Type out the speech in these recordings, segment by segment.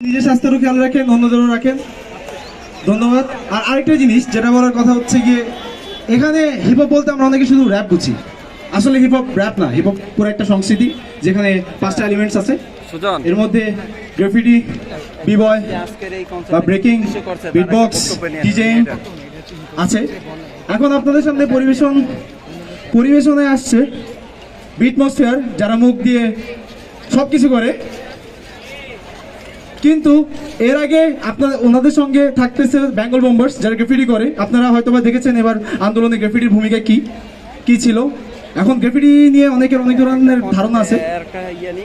নিজের স্বাস্থ্যেরও খেয়াল রাখেন অন্যদেরও রাখেন। ধন্যবাদ। আর আরেকটা জিনিস যেটা বলার কথা হচ্ছে গিয়ে এখানে হিপহপ বলতে আমরা অনেকে শুধু র্যাপ বুঝি। আসলে হিপহপ র্যাপ না হিপহপ পুরো একটা সংস্কৃতি যেখানে পাঁচটা এলিমেন্টস আছে। এর মধ্যে গ্রাফিটি বিবয় বা ব্রেকিং বিটবক্স ডিজেইং আছে। এখন আপনাদের সামনে পরিবেশন পরিবেশনে আসছে বিটমসফিয়ার যারা মুখ দিয়ে সব কিছু করে। কিন্তু এর আগে আপনার ওনাদের সঙ্গে থাকতেছে বেঙ্গল বোম্বার্স যারা গ্রাফিটি করে আপনারা হয়তোবা দেখেছেন এবার আন্দোলনে গ্রাফিটির ভূমিকা কি কি ছিল এখন গ্রাফিটি নিয়ে অনেকের অনেক ধরনের ধারণা আছে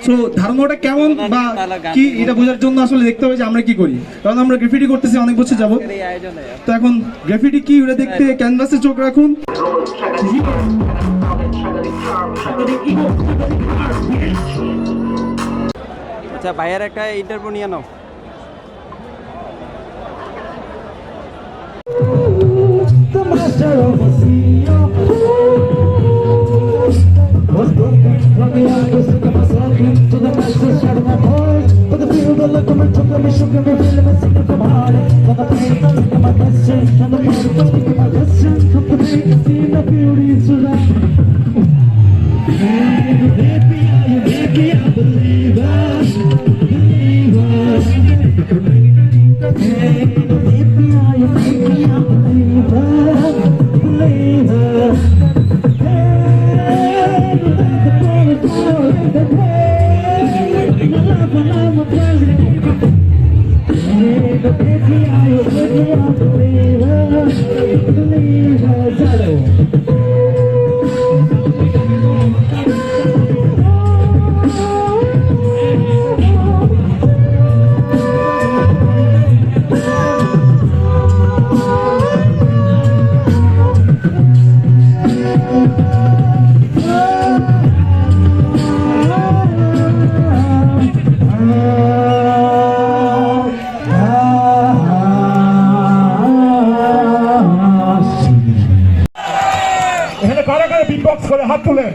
তো ধারণাটা কেমন বা কি এটা বোঝার জন্য আসলে দেখতে হবে যে আমরা কি করি কারণ আমরা গ্রাফিটি করতেছি অনেক বছর যাবত তো এখন গ্রাফিটি কি ওটা দেখতে ক্যানভাসে চোখ রাখুন আচ্ছা ভাইয়ের একটা ইন্টারভিউ নিয়ে নাও। The master of the কারা কারা হাত তুলেন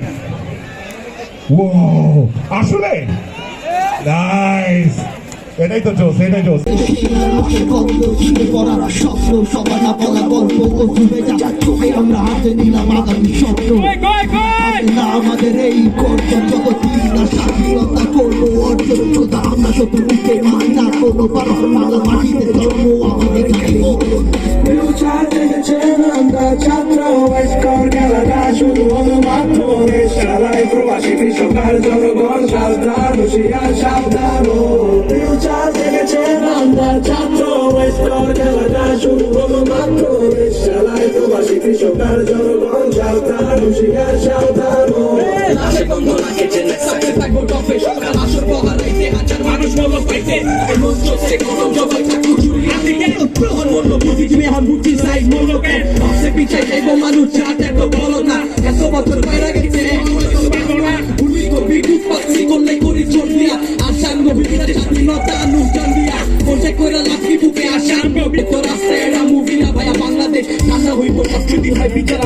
ও আসলে? নাইস এটাই তো জোস এটাই জোস মুখে গল্প ছিঁড়ে পড়ার স্বপ্ন সবার না বলা গল্প ও ঘুরে যা চোখে আমরা হাতে নিলাম আগামী স্বপ্ন না আমাদের এই কর্তন জগৎ না স্বাধীনতা করব অর্জন যোদ্ধা আমরা শত্রুকে মারি না কোনো পারফ মালা মাটিতে জন্ম আমাদের কাছে। আমরা ছাত্র ওয়েস্টকর হলো মাত্র দেশালায় প্রবাসী কৃষকার জনগণ সাবধান হুশিয়ার সাবধান ফিউচার জেগেছেন আমরা ছাত্র ওয়েস্টকর খেলাটা শুরু হলো মাত্র দেশালায় প্রবাসী কৃষকার জনগণ সাবধান হুশিয়ার সাবধান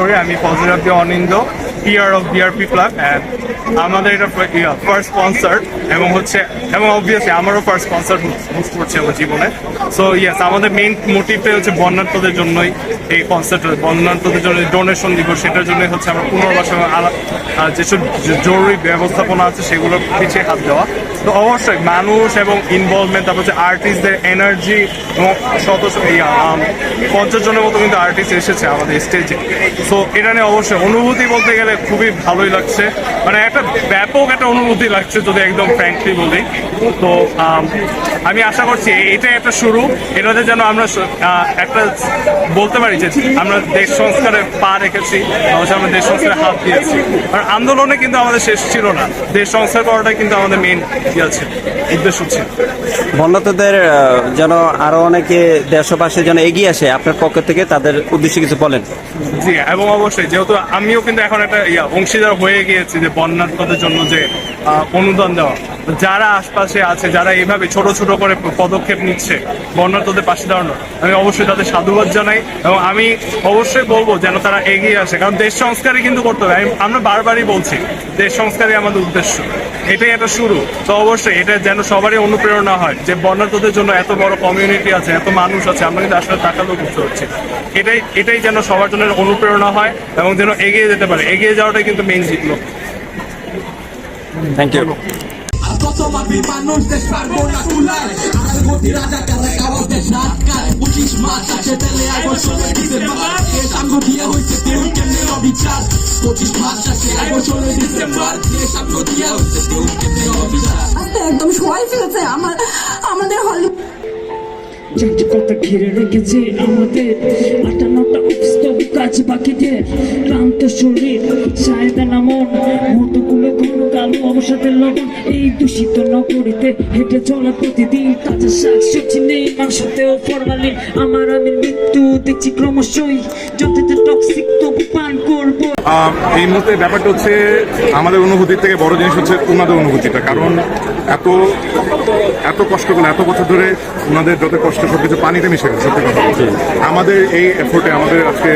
করে আমি Fazal Abdi Anindo PR of BRP club and আমাদের এটা ফার্স্ট কনসার্ট এবং হচ্ছে, এবং অবভিয়াসলি আমারও ফার্স্ট কনসার্ট হোস্ট করছে আমার জীবনে। সো ইয়েস আমাদের মেইন মোটিভটাই হচ্ছে বন্যার্থদের জন্যই এই কনসার্ট বন্যার্থদের জন্য ডোনেশন দিব, সেটার জন্যই হচ্ছে আমরা পুনর্বাসন যেসব জরুরি ব্যবস্থাপনা আছে সেগুলোর পিছিয়ে হাত দেওয়া। তো অবশ্যই মানুষ এবং ইনভলভমেন্ট তারপর হচ্ছে আর্টিস্টদের এনার্জি এবং শত পঞ্চাশ জনের মতো কিন্তু আর্টিস্ট এসেছে আমাদের স্টেজে সো এটা নিয়ে অবশ্যই অনুভূতি বলতে গেলে খুবই ভালোই লাগছে। মানে একটা ব্যাপক একটা অনুভূতি লাগছে যদি একদম ফ্র্যাঙ্কলি বলি। তো আমি আশা করছি এটাই একটা শুরু। এটাতে যেন আমরা একটা বলতে পারি যে আমরা দেশ সংস্কারে পা রেখেছি অবশ্যই আমরা দেশ সংস্কারে হাত দিয়েছি। আর আন্দোলনে কিন্তু আমাদের শেষ ছিল না। দেশ সংস্কার করাটাই কিন্তু আমাদের মেইন ইয়ে ছিল উদ্দেশ্য ছিল। বন্যাতদের যেন আরও অনেকে দেশবাসী যেন এগিয়ে আসে আপনার পক্ষ থেকে তাদের উদ্দেশ্যে কিছু বলেন। জি এবং অবশ্যই যেহেতু আমিও কিন্তু এখন একটা অংশীদার হয়ে গিয়েছি যে বন্যার্থদের জন্য যে অনুদান দেওয়া। তো যারা আশপাশে আছে, যারা এইভাবে ছোট ছোট করে পদক্ষেপ নিচ্ছে বন্যার্থদের পাশে দাঁড়ানো আমি অবশ্যই তাদের সাধুবাদ জানাই এবং আমি অবশ্যই বলব যেন তারা এগিয়ে আসে। কারণ দেশ সংস্কারই কিন্তু করতে হবে। আমি- আমরা বারবারই বলছি, দেশ সংস্কারই আমাদের উদ্দেশ্য। এটাই একটা শুরু। তো অবশ্যই এটা যেন সবারই অনুপ্রেরণা হয় যে বন্যার্থদের জন্য এত বড় কমিউনিটি আছে, এত মানুষ আছে, আমরা কিন্তু আসলে টাকাতেও বুঝতে হচ্ছে। এটাই এটাই যেন সবার জন্য অনুপ্রেরণা হয় এবং যেন এগিয়ে যেতে পারে। এগিয়ে যাওয়াটাই কিন্তু মেইন জিতলো। থ্যাংক ইউ পঁচিশ একদম সবাই ফেলেছে আমার আমাদের হলি যান্ত্রিকতা ঘিরে রেখেছে আমাদের। আটান্নটা উৎসব কাজ বাকিদের ক্লান্ত শরীর চাহিদা না মন মধুগুলো ঘন কালো অবসাদের লবণ। এই দূষিত নগরীতে হেঁটে চলা প্রতিদিন তাজা শাক সবজি নেই মাংসতেও ফরমালিন। আমার আমি মৃত্যু দেখছি ক্রমশই। যতটা টক্সিক তবু এই মুহূর্তে ব্যাপারটা হচ্ছে আমাদের অনুভূতির থেকে বড় জিনিস হচ্ছে ওনাদের অনুভূতিটা। কারণ এত এত কষ্ট করে, এত বছর ধরে ওনাদের যত কষ্ট সব কিছু পানিতে মিশে গেছে, সত্যি কথা আমাদের এই এফোর্টে আমাদের আজকে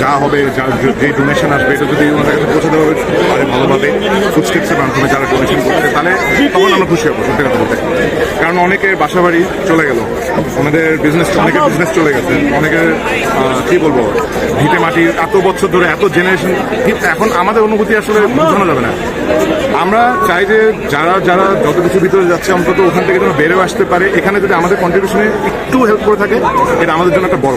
যা হবে, যা যে ডোনেশন আসবে, এটা যদি ওনাদের কাছে পৌঁছে দেওয়া পারে ভালোভাবে ফুডস্টেপসের মাধ্যমে যারা ডোনেশন করছে তাহলে তখন আমরা খুশি হব সত্যি কথা বলতে। কারণ অনেকে বাসা বাড়ি চলে গেল। আমাদের বিজনেস অনেকের বিজনেস চলে গেছে। অনেকের কি বলব ভিটে মাটির এত বছর ধরে এত জেনারেশন এখন আমাদের অনুভূতি আসলে বোঝানো যাবে না। আমরা চাই যে যারা যারা যত কিছু ভিতরে যাচ্ছে অন্তত ওখান থেকে যেন বেরো আসতে পারে। এখানে যদি আমাদের কন্ট্রিবিউশনে একটু হেল্প করে থাকে এটা আমাদের জন্য একটা বড়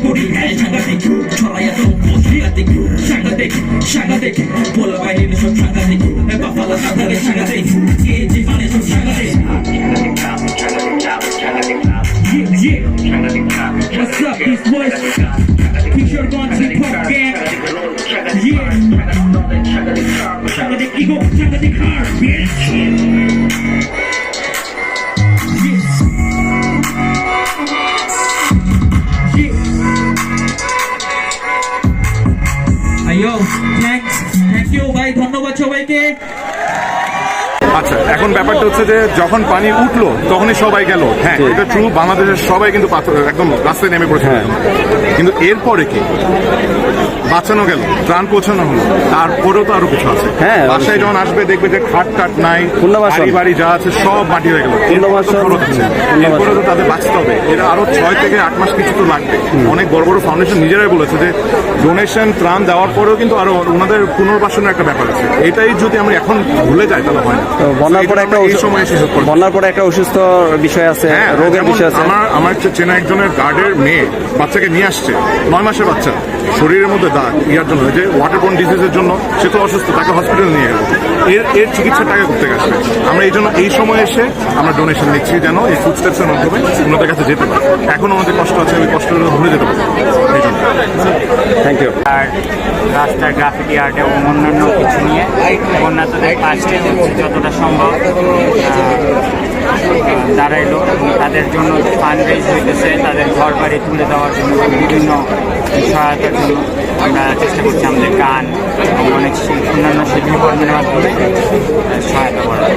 Je suis la ব্যাপারটা হচ্ছে যে যখন পানি উঠল তখনই সবাই গেল। হ্যাঁ এটা ট্রু বাংলাদেশের সবাই কিন্তু একদম রাস্তায় নেমে পড়েছে। কিন্তু এরপরে কি? বাঁচানো গেল ত্রাণ পৌঁছানো হলো। তারপরেও তো আরও কিছু আছে। হ্যাঁ, বাসায় যখন আসবে দেখবে যে খাট টাট নাই বাড়ি বাড়ি যা আছে সব মাটি হয়ে গেল। এরপরে তো তাদের বাঁচতে হবে। এটা আরও ছয় থেকে আট মাস কিছু তো লাগবে। অনেক বড় বড় ফাউন্ডেশন নিজেরাই বলেছে যে ডোনেশন ত্রাণ দেওয়ার পরেও কিন্তু আরও ওনাদের পুনর্বাসনের একটা ব্যাপার আছে। এটাই যদি আমরা এখন ভুলে যাই তাহলে হয় না। বন্যার পরে একটা বন্যার পরে একটা অসুস্থ বিষয় আছে হ্যাঁ রোগের বিষয় আছে। আমার আমার হচ্ছে চেনা একজনের গার্ডের মেয়ে বাচ্চাকে নিয়ে আসছে নয় মাসের বাচ্চা। শরীরের মধ্যে দাগ ইয়ার জন্য যে ওয়াটার বোন ডিজিজের জন্য সে তো অসুস্থ তাকে হসপিটালে নিয়ে গেল এর এর চিকিৎসার টাকা করতে আসবে আমরা এই জন্য এই সময় এসে আমরা ডোনেশন নিচ্ছি যেন এই ফুড স্টেপসের মাধ্যমে ওনাদের কাছে যেতে পারে। এখন আমাদের কষ্ট আছে ওই কষ্টগুলো ভুলে যেতে পারে। এই জন্য। থ্যাংক ইউ আর রাস্তার গ্রাফিটি আর্ট এবং অন্যান্য কিছু নিয়ে বন্যাতদের পাশে যতটা সম্ভব দাঁড়াইলো। তাদের জন্য ফান্ড রেজ হইতেছে তাদের ঘর বাড়ি তুলে দেওয়ার জন্য বিভিন্ন সহায়তার জন্য আমরা চেষ্টা করছি আমাদের গান এবং অনেক শিল্প অন্যান্য শিল্পকর্মের মাধ্যমে সহায়তা করার।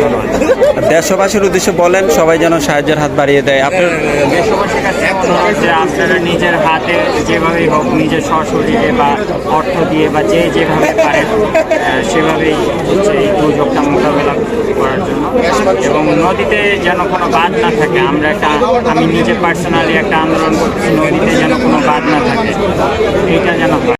ধন্যবাদ। দেশবাসীর উদ্দেশ্যে বলেন সবাই যেন সাহায্যের হাত বাড়িয়ে দেয়। আপনার দেশবাসীর কাছে হয় যে আপনারা নিজের হাতে যেভাবেই হোক নিজের সশরীরে বা অর্থ দিয়ে বা যে যেভাবে পারে সেভাবেই হচ্ছে এই দুর্যোগটা মোকাবেলা করার জন্য। এবং নদীতে যেন কোনো বাদ না থাকে, আমরা একটা, আমি নিজে পার্সোনালি একটা আন্দোলন করতেছি, নদীতে যেন কোনো বাদ না থাকে, এইটা যেন হয়।